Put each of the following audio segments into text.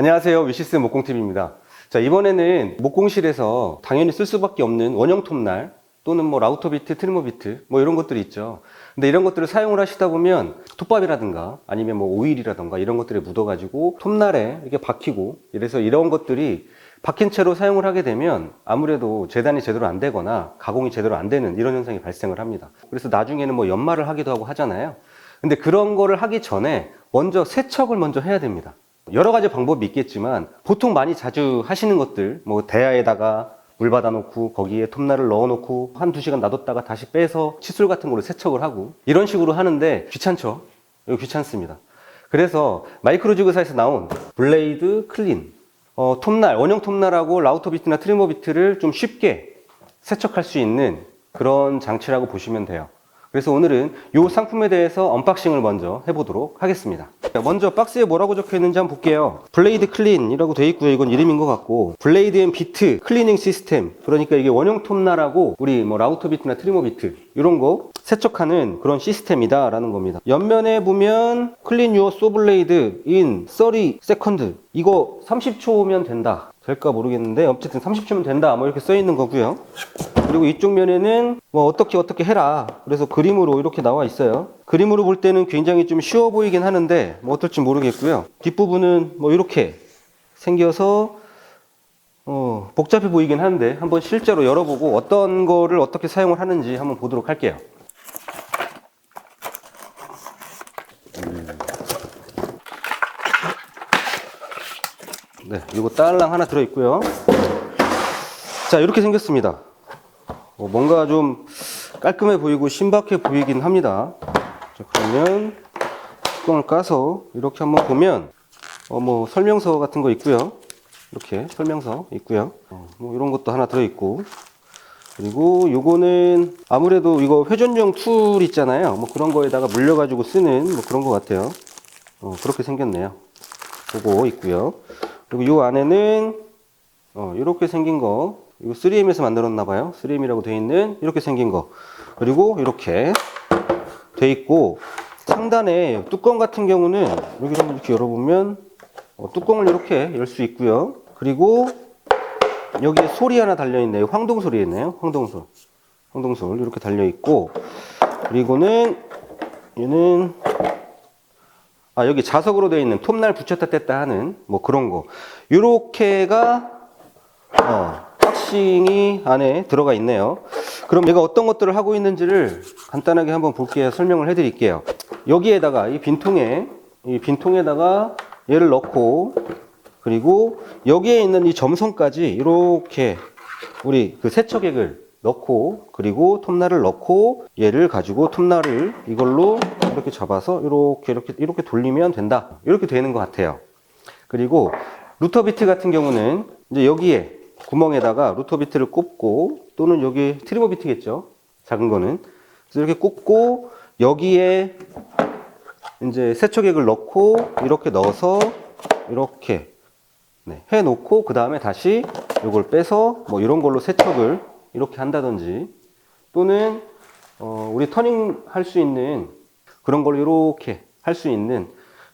안녕하세요. 위시스 목공TV입니다. 자, 이번에는 목공실에서 당연히 쓸 수밖에 없는 원형 톱날 또는 뭐 라우터 비트, 트리머 비트 뭐 이런 것들이 있죠. 근데 이런 것들을 사용을 하시다 보면 톱밥이라든가 아니면 뭐 오일이라든가 이런 것들이 묻어가지고 톱날에 이렇게 박히고 이래서 이런 것들이 박힌 채로 사용을 하게 되면 아무래도 재단이 제대로 안 되거나 가공이 제대로 안 되는 이런 현상이 발생을 합니다. 그래서 나중에는 뭐 연마를 하기도 하고 하잖아요. 근데 그런 거를 하기 전에 먼저 세척을 먼저 해야 됩니다. 여러 가지 방법이 있겠지만 보통 많이 자주 하시는 것들 뭐 대야에다가 물 받아놓고 거기에 톱날을 넣어놓고 한 두 시간 놔뒀다가 다시 빼서 칫솔 같은 걸로 세척을 하고 이런 식으로 하는데 귀찮죠? 이거 귀찮습니다. 그래서 마이크로지그사에서 나온 블레이드 클린 어, 톱날, 원형 톱날하고 라우터 비트나 트리머 비트를 좀 쉽게 세척할 수 있는 그런 장치라고 보시면 돼요. 그래서 오늘은 이 상품에 대해서 언박싱을 먼저 해보도록 하겠습니다. 먼저 박스에 뭐라고 적혀 있는지 한번 볼게요. 블레이드 클린이라고 되어 있고요. 이건 이름인 것 같고 블레이드 앤 비트 클리닝 시스템. 그러니까 이게 원형 톱날하고 우리 뭐 라우터 비트나 트리머 비트 이런 거 세척하는 그런 시스템이다라는 겁니다. 옆면에 보면 클린 유어 소블레이드 인 30 세컨드. 이거 30초면 된다. 될까 모르겠는데 어쨌든 30초면 된다. 뭐 이렇게 써 있는 거고요. 그리고 이쪽 면에는 뭐 어떻게 어떻게 해라. 그래서 그림으로 이렇게 나와 있어요. 그림으로 볼 때는 굉장히 좀 쉬워 보이긴 하는데 뭐 어떨지 모르겠고요. 뒷부분은 뭐 이렇게 생겨서 어, 복잡해 보이긴 하는데 한번 실제로 열어보고 어떤 거를 어떻게 사용을 하는지 한번 보도록 할게요. 네, 이거 딸랑 하나 들어있고요. 자, 이렇게 생겼습니다. 어, 뭔가 좀 깔끔해 보이고 신박해 보이긴 합니다. 자, 그러면 뚜껑을 까서 이렇게 한번 보면 어, 뭐 설명서 같은 거 있고요. 이렇게 설명서 있고요. 어, 뭐 이런 것도 하나 들어있고 그리고 요거는 아무래도 이거 회전용 툴 있잖아요. 뭐 그런 거에다가 물려가지고 쓰는 뭐 그런 것 같아요. 어, 그렇게 생겼네요. 그거 있고요. 그리고 요 안에는 어, 이렇게 생긴 거 이거 3M에서 만들었나 봐요. 3M이라고 되어 있는 이렇게 생긴 거. 그리고 이렇게 돼 있고 상단에 뚜껑 같은 경우는 여기 좀 이렇게 열어보면 어, 뚜껑을 이렇게 열 수 있고요. 그리고 여기에 솔이 하나 달려 있네요. 황동솔이 있네요. 황동솔. 황동솔 이렇게 달려 있고 그리고는 얘는 아 여기 자석으로 되어 있는 톱날 붙였다 뗐다 하는 뭐 그런 거. 요렇게가 어, 박싱이 안에 들어가 있네요. 그럼 얘가 어떤 것들을 하고 있는지를 간단하게 한번 볼게요. 설명을 해 드릴게요. 여기에다가 이 빈통에 이 빈통에다가 얘를 넣고 그리고 여기에 있는 이 점선까지 이렇게 우리 그 세척액을 넣고 그리고 톱날을 넣고 얘를 가지고 톱날을 이걸로 이렇게 잡아서 이렇게 이렇게 이렇게 돌리면 된다. 이렇게 되는 것 같아요. 그리고 루터 비트 같은 경우는 이제 여기에 구멍에다가 루터 비트를 꼽고 또는 여기 트리머 비트겠죠. 작은 거는. 그래서 이렇게 꼽고 여기에 이제 세척액을 넣고 이렇게 넣어서 이렇게 네, 해 놓고 그 다음에 다시 이걸 빼서 뭐 이런 걸로 세척을 이렇게 한다든지 또는 어, 우리 터닝 할 수 있는 그런 걸로 이렇게 할 수 있는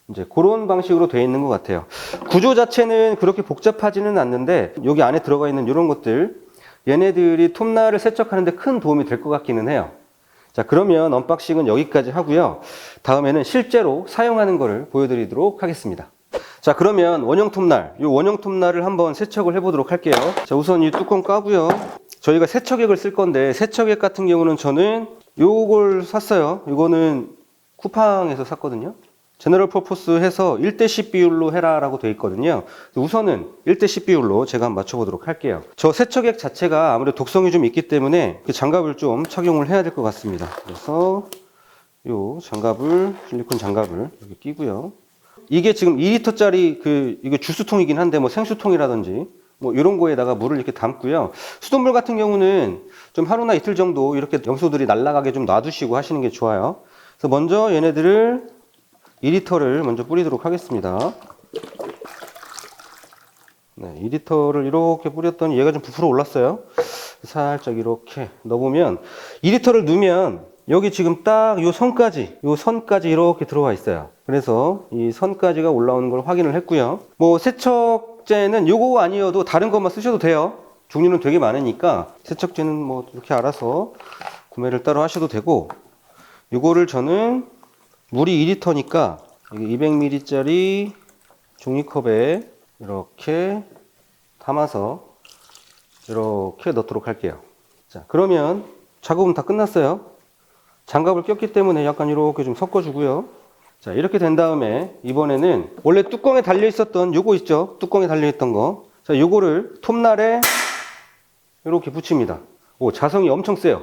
이제 그런 방식으로 되어 있는 것 같아요. 구조 자체는 그렇게 복잡하지는 않는데 여기 안에 들어가 있는 이런 것들 얘네들이 톱날을 세척하는데 큰 도움이 될 것 같기는 해요. 자 그러면 언박싱은 여기까지 하고요. 다음에는 실제로 사용하는 것을 보여드리도록 하겠습니다. 자 그러면 원형 톱날 이 원형 톱날을 한번 세척을 해보도록 할게요. 자 우선 이 뚜껑 까고요. 저희가 세척액을 쓸 건데 세척액 같은 경우는 저는 요걸 샀어요. 이거는 쿠팡에서 샀거든요. 제너럴 퍼포스 해서 1대10 비율로 해라 라고 되어 있거든요. 우선은 1대10 비율로 제가 한번 맞춰보도록 할게요. 저 세척액 자체가 아무래도 독성이 좀 있기 때문에 그 장갑을 좀 착용을 해야 될 것 같습니다. 그래서 요 장갑을 실리콘 장갑을 여기 끼고요. 이게 지금 2리터짜리 그 이거 주스통이긴 한데 뭐 생수통이라든지 뭐 이런 거에다가 물을 이렇게 담고요. 수돗물 같은 경우는 좀 하루나 이틀 정도 이렇게 염소들이 날아가게 좀 놔두시고 하시는 게 좋아요. 그래서 먼저 얘네들을 2리터를 먼저 뿌리도록 하겠습니다. 네, 2리터를 이렇게 뿌렸더니 얘가 좀 부풀어 올랐어요. 살짝 이렇게 넣어보면 2리터를 넣으면 여기 지금 딱요 선까지 요 선까지 이렇게 들어와 있어요. 그래서 이 선까지가 올라오는 걸 확인을 했고요. 뭐 세척제는 요거 아니어도 다른 것만 쓰셔도 돼요. 종류는 되게 많으니까 세척제는 뭐 이렇게 알아서 구매를 따로 하셔도 되고 요거를 저는 물이 2리터니까 200ml짜리 종이컵에 이렇게 담아서 이렇게 넣도록 할게요. 자, 그러면 작업은 다 끝났어요. 장갑을 꼈기 때문에 약간 이렇게 좀 섞어주고요. 자, 이렇게 된 다음에 이번에는 원래 뚜껑에 달려 있었던 요거 있죠? 뚜껑에 달려 있던 거. 자, 요거를 톱날에 이렇게 붙입니다. 오, 자성이 엄청 세요.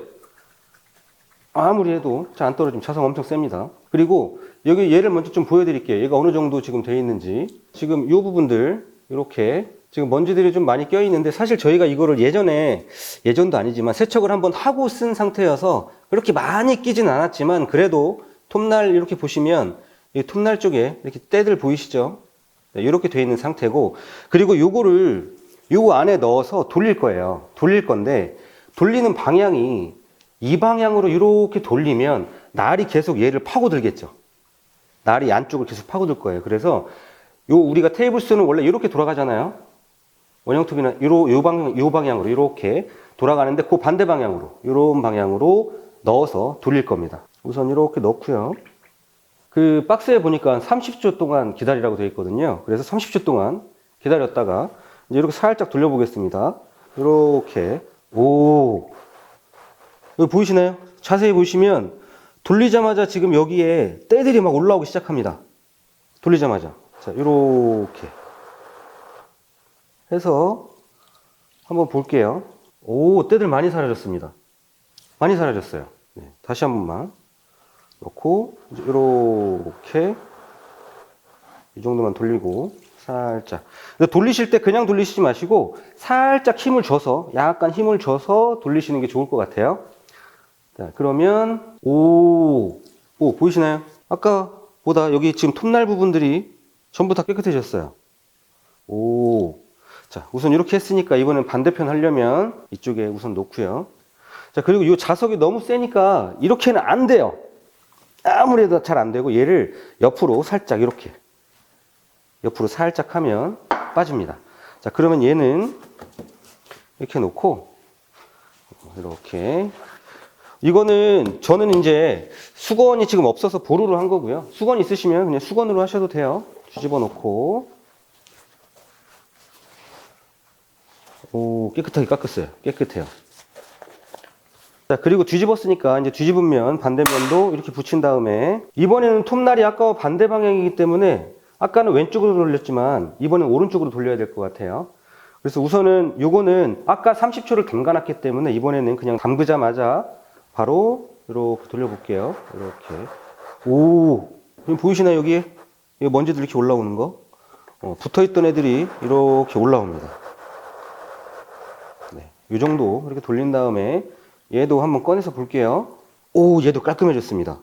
아무리 해도 잘 안 떨어지면 자성 엄청 셉니다. 그리고 여기 얘를 먼저 좀 보여드릴게요. 얘가 어느 정도 지금 되어 있는지. 지금 이 부분들 이렇게 지금 먼지들이 좀 많이 껴 있는데 사실 저희가 이거를 예전에 예전도 아니지만 세척을 한번 하고 쓴 상태여서 그렇게 많이 끼진 않았지만 그래도 톱날 이렇게 보시면 이 톱날 쪽에 이렇게 때들 보이시죠? 네, 이렇게 되어 있는 상태고 그리고 요거를 요거 안에 넣어서 돌릴 거예요. 돌릴 건데 돌리는 방향이 이 방향으로 이렇게 돌리면 날이 계속 얘를 파고들겠죠. 날이 안쪽을 계속 파고들 거예요. 그래서 요 우리가 테이블 수는 원래 이렇게 돌아가잖아요. 원형 톱이나 요, 요 방향, 요 방향으로 이렇게 돌아가는데 그 반대 방향으로 이런 방향으로 넣어서 돌릴 겁니다. 우선 이렇게 넣고요. 그 박스에 보니까 30초 동안 기다리라고 되어 있거든요. 그래서 30초 동안 기다렸다가 이제 이렇게 살짝 돌려보겠습니다. 이렇게 오 여기 보이시나요? 자세히 보시면 돌리자마자 지금 여기에 때들이 막 올라오기 시작합니다. 돌리자마자 자 이렇게 해서 한번 볼게요. 오 때들 많이 사라졌습니다. 많이 사라졌어요. 네, 다시 한 번만 넣고 이렇게 이 정도만 돌리고 살짝 돌리실 때 그냥 돌리시지 마시고 살짝 힘을 줘서 약간 힘을 줘서 돌리시는 게 좋을 것 같아요 자 그러면 오, 오 보이시나요? 아까 보다 여기 지금 톱날 부분들이 전부 다 깨끗해졌어요 오, 자 우선 이렇게 했으니까 이번엔 반대편 하려면 이쪽에 우선 놓고요 자 그리고 이 자석이 너무 세니까 이렇게는 안 돼요 아무래도 잘 안 되고 얘를 옆으로 살짝 이렇게 옆으로 살짝 하면 빠집니다. 자, 그러면 얘는 이렇게 놓고 이렇게 이거는 저는 이제 수건이 지금 없어서 보루로 한 거고요. 수건 있으시면 그냥 수건으로 하셔도 돼요. 뒤집어 놓고 오 깨끗하게 깎았어요. 깨끗해요. 자, 그리고 뒤집었으니까 이제 뒤집으면 반대면도 이렇게 붙인 다음에 이번에는 톱날이 아까와 반대 방향이기 때문에 아까는 왼쪽으로 돌렸지만 이번엔 오른쪽으로 돌려야 될 것 같아요. 그래서 우선은 요거는 아까 30초를 담가놨기 때문에 이번에는 그냥 담그자마자 바로 이렇게 돌려볼게요. 이렇게. 오, 보이시나요, 여기에? 이 먼지들 이렇게 올라오는 거? 어, 붙어 있던 애들이 이렇게 올라옵니다. 네, 이 정도 이렇게 돌린 다음에 얘도 한번 꺼내서 볼게요. 오, 얘도 깔끔해졌습니다.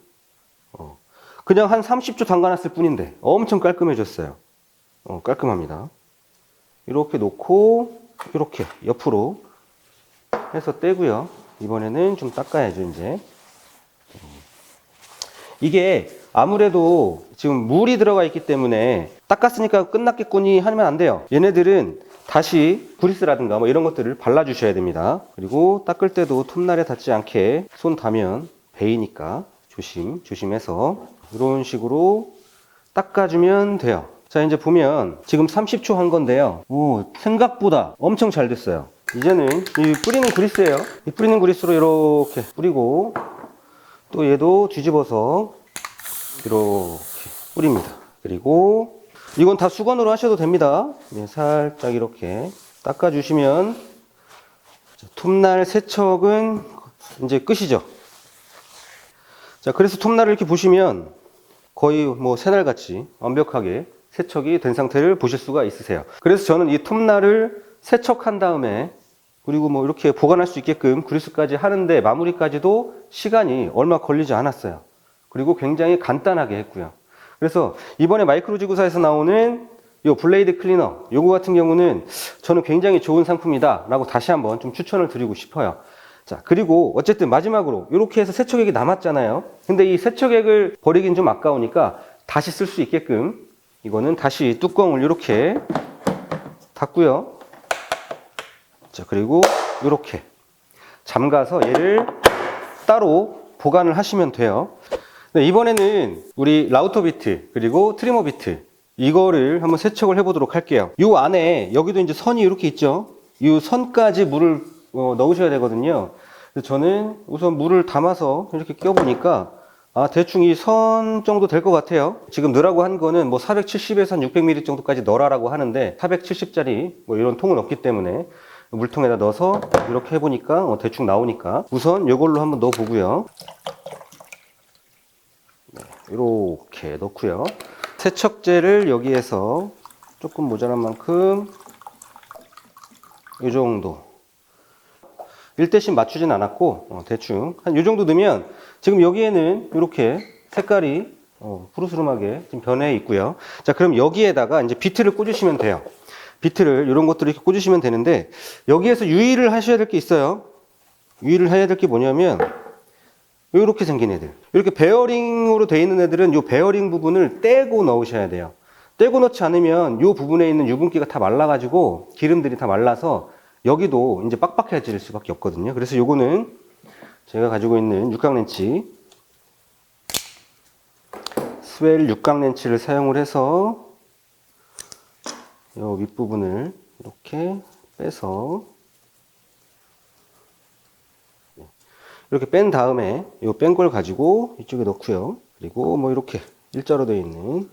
어, 그냥 한 30초 담가놨을 뿐인데 엄청 깔끔해졌어요. 어, 깔끔합니다. 이렇게 놓고 이렇게 옆으로 해서 떼고요. 이번에는 좀 닦아야죠, 이제. 음. 이게 아무래도 지금 물이 들어가 있기 때문에 닦았으니까 끝났겠거니 하면 안 돼요. 얘네들은 다시 그리스라든가 뭐 이런 것들을 발라주셔야 됩니다. 그리고 닦을 때도 톱날에 닿지 않게 손 닿으면 베이니까 조심, 조심해서 이런 식으로 닦아주면 돼요. 자, 이제 보면 지금 30초 한 건데요. 오, 생각보다 엄청 잘 됐어요. 이제는 이 뿌리는 그리스예요. 이 뿌리는 그리스로 이렇게 뿌리고 또 얘도 뒤집어서 이렇게 뿌립니다. 그리고 이건 다 수건으로 하셔도 됩니다. 네, 살짝 이렇게 닦아주시면 자, 톱날 세척은 이제 끝이죠. 자, 그래서 톱날을 이렇게 보시면 거의 뭐 새날 같이 완벽하게 세척이 된 상태를 보실 수가 있으세요. 그래서 저는 이 톱날을 세척한 다음에 그리고 뭐 이렇게 보관할 수 있게끔 그리스까지 하는데 마무리까지도 시간이 얼마 걸리지 않았어요. 그리고 굉장히 간단하게 했고요. 그래서 이번에 마이크로 지구사에서 나오는 이 블레이드 클리너 요거 같은 경우는 저는 굉장히 좋은 상품이다 라고 다시 한번 좀 추천을 드리고 싶어요. 자, 그리고 어쨌든 마지막으로 이렇게 해서 세척액이 남았잖아요. 근데 이 세척액을 버리긴 좀 아까우니까 다시 쓸 수 있게끔 이거는 다시 뚜껑을 이렇게 닫고요. 자, 그리고 이렇게 잠가서 얘를 따로 보관을 하시면 돼요. 네, 이번에는 우리 라우터 비트 그리고 트리머 비트 이거를 한번 세척을 해보도록 할게요. 이 안에 여기도 이제 선이 이렇게 있죠. 이 선까지 물을 어, 넣으셔야 되거든요. 그래서 저는 우선 물을 담아서 이렇게 껴보니까 아 대충 이 선 정도 될 것 같아요. 지금 넣으라고 한 거는 뭐 470에서 한 600ml 정도까지 넣으라고 하는데 470짜리 뭐 이런 통은 없기 때문에 물통에다 넣어서 이렇게 해보니까 어, 대충 나오니까 우선 이걸로 한번 넣어보고요. 이렇게 넣고요. 세척제를 여기에서 조금 모자란 만큼 이 정도 1대씩 맞추진 않았고 어, 대충 한 이 정도 넣으면 지금 여기에는 이렇게 색깔이 어, 푸르스름하게 지금 변해 있고요. 자 그럼 여기에다가 이제 비트를 꽂으시면 돼요. 비트를 이런 것들을 이렇게 꽂으시면 되는데 여기에서 유의를 하셔야 될 게 있어요. 유의를 해야 될 게 뭐냐면 이렇게 생긴 애들. 이렇게 베어링으로 되어 있는 애들은 이 베어링 부분을 떼고 넣으셔야 돼요. 떼고 넣지 않으면 이 부분에 있는 유분기가 다 말라가지고 기름들이 다 말라서 여기도 이제 빡빡해질 수밖에 없거든요. 그래서 요거는 제가 가지고 있는 육각 렌치 스웰 육각 렌치를 사용을 해서 요 윗부분을 이렇게 빼서 이렇게 뺀 다음에 이 뺀 걸 가지고 이쪽에 넣고요. 그리고 뭐 이렇게 일자로 되어 있는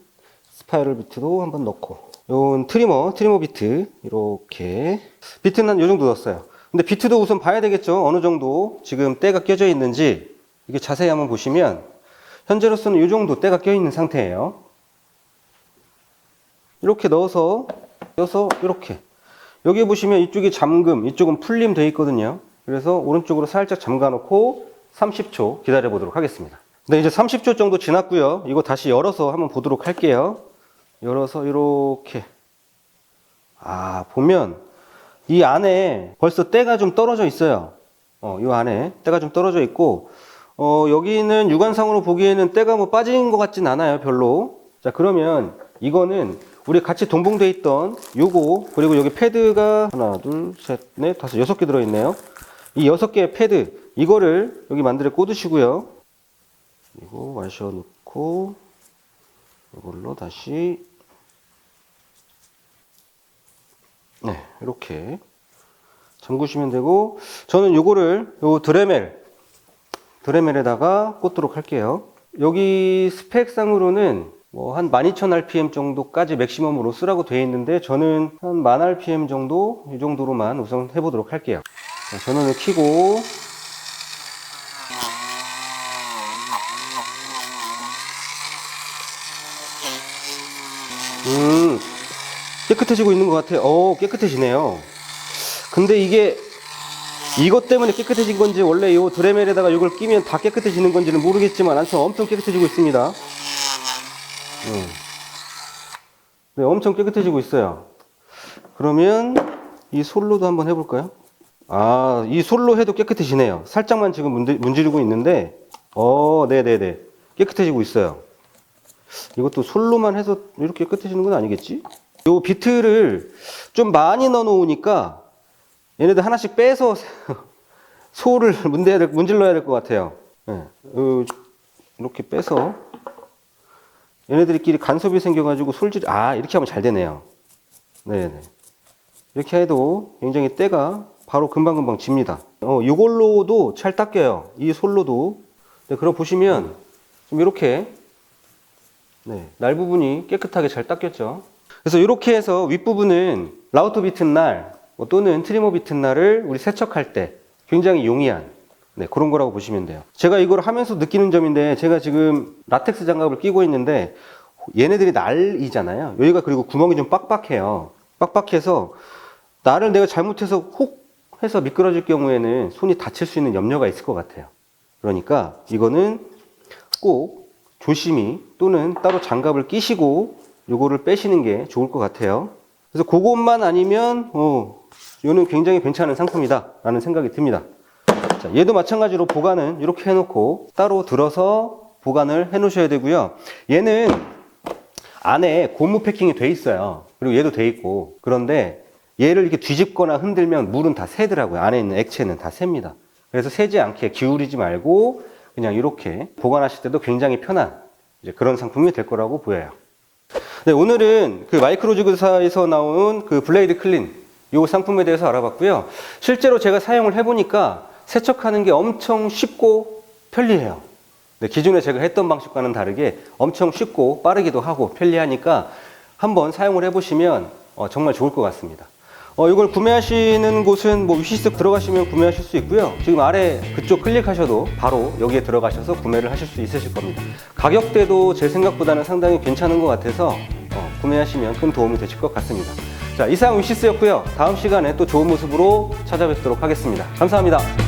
스파이럴 비트도 한번 넣고 요 트리머, 트리머 비트 이렇게 비트는 한 요 정도 넣었어요. 근데 비트도 우선 봐야 되겠죠. 어느 정도 지금 때가 껴져 있는지 이게 자세히 한번 보시면 현재로서는 이 정도 때가 껴 있는 상태예요. 이렇게 넣어서 넣어서 이렇게 여기 보시면 이쪽이 잠금, 이쪽은 풀림 되어 있거든요. 그래서 오른쪽으로 살짝 잠가 놓고 30초 기다려 보도록 하겠습니다. 네, 이제 30초 정도 지났고요. 이거 다시 열어서 한번 보도록 할게요. 열어서 이렇게 아, 보면 이 안에 벌써 때가 좀 떨어져 있어요. 어, 이 안에 때가 좀 떨어져 있고 어, 여기는 육안상으로 보기에는 때가 뭐 빠진 것 같진 않아요, 별로. 자, 그러면 이거는 우리 같이 동봉돼 있던 요거 그리고 여기 패드가 하나, 둘, 셋, 넷, 다섯, 여섯 개 들어 있네요. 이 여섯 개의 패드 이거를 여기 만들어 꽂으시고요. 그리고 마셔 놓고 이걸로 다시 네 이렇게 잠그시면 되고 저는 요거를 요 드레멜 드레멜에다가 꽂도록 할게요. 여기 스펙상으로는 뭐 한 12,000rpm 정도까지 맥시멈으로 쓰라고 되어 있는데 저는 한 10,000rpm 정도 이 정도로만 우선 해보도록 할게요. 자, 전원을 켜고 음 깨끗해지고 있는 것 같아요. 어 깨끗해지네요. 근데 이게 이것 때문에 깨끗해진 건지 원래 이 드레멜에다가 이걸 끼면 다 깨끗해지는 건지는 모르겠지만 아무튼 엄청 깨끗해지고 있습니다. 음. 네, 엄청 깨끗해지고 있어요. 그러면 이 솔로도 한번 해볼까요? 아, 이 솔로 해도 깨끗해지네요. 살짝만 지금 문제, 문지 르고 있는데, 어, 네네네. 깨끗해지고 있어요. 이것도 솔로만 해서 이렇게 깨끗해지는 건 아니겠지? 요 비트를 좀 많이 넣어 놓으니까 얘네들 하나씩 빼서 소를 문대야 될, 문질러야 될 것 같아요. 네. 어, 이렇게 빼서 얘네들끼리 간섭이 생겨가지고 솔질, 아, 이렇게 하면 잘 되네요. 네네. 이렇게 해도 굉장히 때가 바로 금방금방 집니다. 어, 이걸로도 잘 닦여요. 이 솔로도. 네, 그럼 보시면 좀 이렇게 네, 날 부분이 깨끗하게 잘 닦였죠. 그래서 이렇게 해서 윗부분은 라우터 비튼 날뭐 또는 트리머 비튼 날을 우리 세척할 때 굉장히 용이한 네, 그런 거라고 보시면 돼요. 제가 이걸 하면서 느끼는 점인데 제가 지금 라텍스 장갑을 끼고 있는데 얘네들이 날이잖아요. 여기가 그리고 구멍이 좀 빡빡해요. 빡빡해서 나를 내가 잘못해서 혹 해서 미끄러질 경우에는 손이 다칠 수 있는 염려가 있을 것 같아요. 그러니까 이거는 꼭 조심히 또는 따로 장갑을 끼시고 요거를 빼시는 게 좋을 것 같아요. 그래서 그것만 아니면 어, 이거는 굉장히 괜찮은 상품이다 라는 생각이 듭니다. 자, 얘도 마찬가지로 보관은 이렇게 해놓고 따로 들어서 보관을 해 놓으셔야 되고요. 얘는 안에 고무 패킹이 돼 있어요. 그리고 얘도 돼 있고. 그런데 얘를 이렇게 뒤집거나 흔들면 물은 다 새더라고요. 안에 있는 액체는 다 셉니다. 그래서 새지 않게 기울이지 말고 그냥 이렇게 보관하실 때도 굉장히 편한 이제 그런 상품이 될 거라고 보여요. 네, 오늘은 그 마이크로지그사에서 나온 그 블레이드 클린 이 상품에 대해서 알아봤고요. 실제로 제가 사용을 해보니까 세척하는 게 엄청 쉽고 편리해요. 네, 기존에 제가 했던 방식과는 다르게 엄청 쉽고 빠르기도 하고 편리하니까 한번 사용을 해보시면 어, 정말 좋을 것 같습니다. 어, 이걸 구매하시는 곳은 뭐 위시스 들어가시면 구매하실 수 있고요. 지금 아래 그쪽 클릭하셔도 바로 여기에 들어가셔서 구매를 하실 수 있으실 겁니다. 가격대도 제 생각보다는 상당히 괜찮은 것 같아서 어, 구매하시면 큰 도움이 되실 것 같습니다. 자, 이상 위시스였고요. 다음 시간에 또 좋은 모습으로 찾아뵙도록 하겠습니다. 감사합니다.